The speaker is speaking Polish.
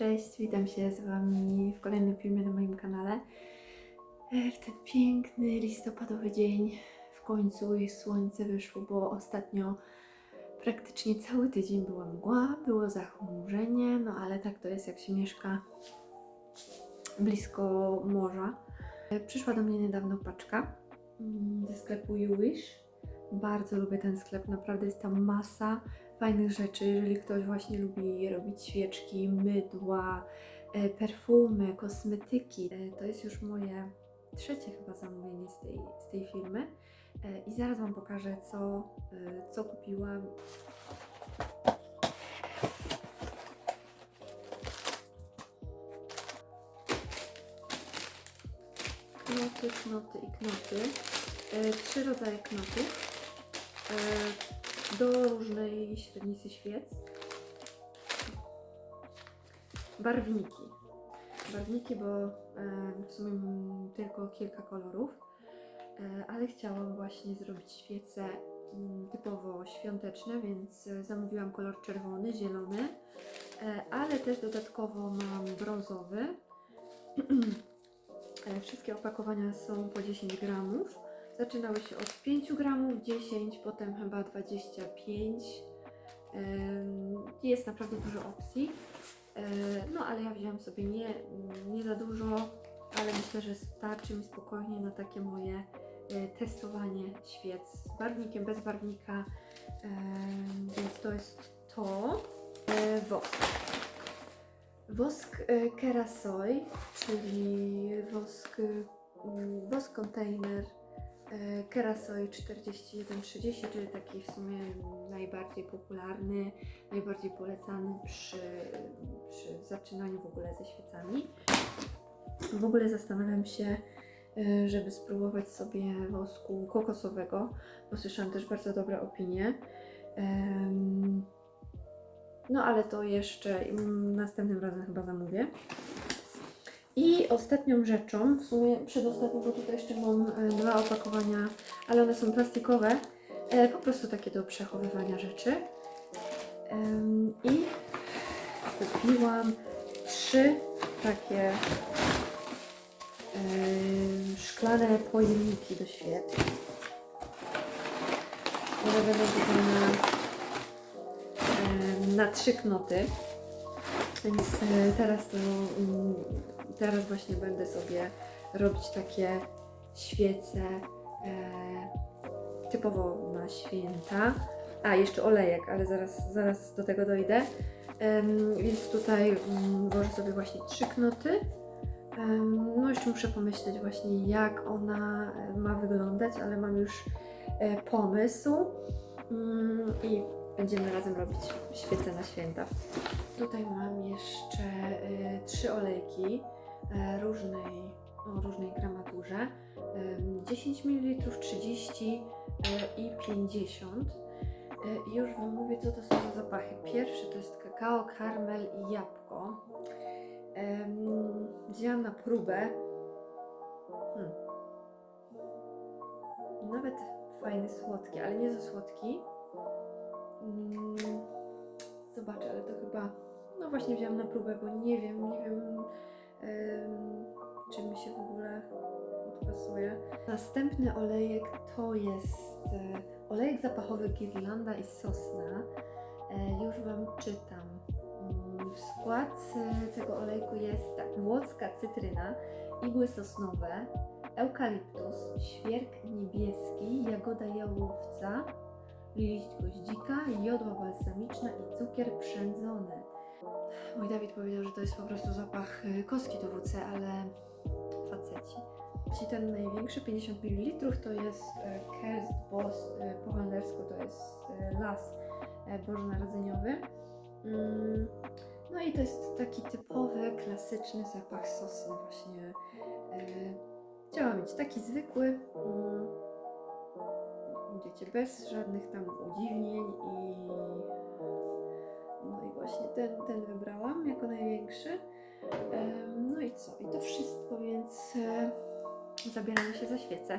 Cześć, witam się z Wami w kolejnym filmie na moim kanale. E, W ten piękny listopadowy dzień w końcu słońce wyszło, bo ostatnio praktycznie cały tydzień była mgła, było zachmurzenie, no ale tak to jest jak się mieszka blisko morza. E, Przyszła do mnie niedawno paczka mm, ze sklepu YouWish. Bardzo lubię ten sklep, naprawdę jest tam masa fajnych rzeczy, jeżeli ktoś właśnie lubi robić świeczki, mydła, e, perfumy, kosmetyki. E, To jest już moje trzecie chyba zamówienie z tej, z tej firmy. E, I zaraz Wam pokażę, co, co kupiłam. Knoty, knoty i knoty. Trzy rodzaje knotów do różnej średnicy świec. Barwniki. Barwniki, bo e, w sumie mam tylko kilka kolorów, e, ale chciałam właśnie zrobić świece mm, typowo świąteczne, więc e, zamówiłam kolor czerwony, zielony, e, ale też dodatkowo mam brązowy. E, Wszystkie opakowania są po 10 gramów. Zaczynały się od 5 gramów, 10, potem chyba 25. Em, Jest naprawdę dużo opcji. E, No ale ja wziąłam sobie nie, nie za dużo, ale myślę, że starczy mi spokojnie na takie moje e, testowanie świec z barwnikiem, bez barwnika. Więc to jest to. E, Wosk. Wosk Kerasoi, czyli wosk, mm, wosk kontener e, Kerasoi 4130, czyli taki w sumie najbardziej popularny, najbardziej polecany przy, przy zaczynaniu w ogóle ze świecami. W ogóle zastanawiam się, e, żeby spróbować sobie wosku kokosowego, bo słyszałam też bardzo dobre opinie. No ale to jeszcze mm, następnym razem chyba zamówię. I ostatnią rzeczą, w sumie przedostatnią, bo tutaj jeszcze mam e, dwa opakowania, ale one są plastikowe, e, po prostu takie do przechowywania rzeczy. I kupiłam trzy takie em, szklane pojemniki do świec. One będą na na trzy knoty. Więc e, teraz to mm, teraz właśnie będę sobie robić takie świece e, typowo na święta. A, jeszcze olejek, ale zaraz, zaraz do tego dojdę. Em, więc tutaj włożę sobie właśnie trzy knoty. Em, no jeszcze muszę pomyśleć właśnie jak ona e, ma wyglądać, ale mam już e, pomysł. Mm, I będziemy razem robić świece na święta. Tutaj mam jeszcze y, trzy olejki różnej, o różnej gramaturze. Ym, 10 ml, 30 y, i 50. Y, I już Wam mówię, co to są za zapachy. Pierwszy to jest kakao, karmel i jabłko. Wzięłam na próbę. Hmm. Nawet fajny, słodki, ale nie za słodki. Mm, Zobaczę, ale to chyba. No właśnie wziąłam na próbę, bo nie wiem, nie wiem, em, czy mi się w ogóle odpasuje. Następny olejek to jest e, olejek zapachowy Girlanda i Sosna. E, już Wam czytam. Mm, W skład tego olejku jest tak, cytryna, igły sosnowe, eukaliptus, świerk niebieski, jagoda jałowca, liść goździka, jodła balsamiczna i cukier przędzony. Mój Dawid powiedział, że to jest po prostu zapach y, kostki do WC, ale faceci. Czyli ten największy, 50 ml, to jest e, Kerst Boss, e, po holendersku to jest las bożonarodzeniowy. Mm, No i to jest taki typowy, klasyczny zapach sosny właśnie. Chciałam mieć taki zwykły, mm, wiecie, bez żadnych tam udziwnień i właśnie ten, ten wybrałam jako największy. No i co? I to wszystko, więc e, zabieramy się za świecę.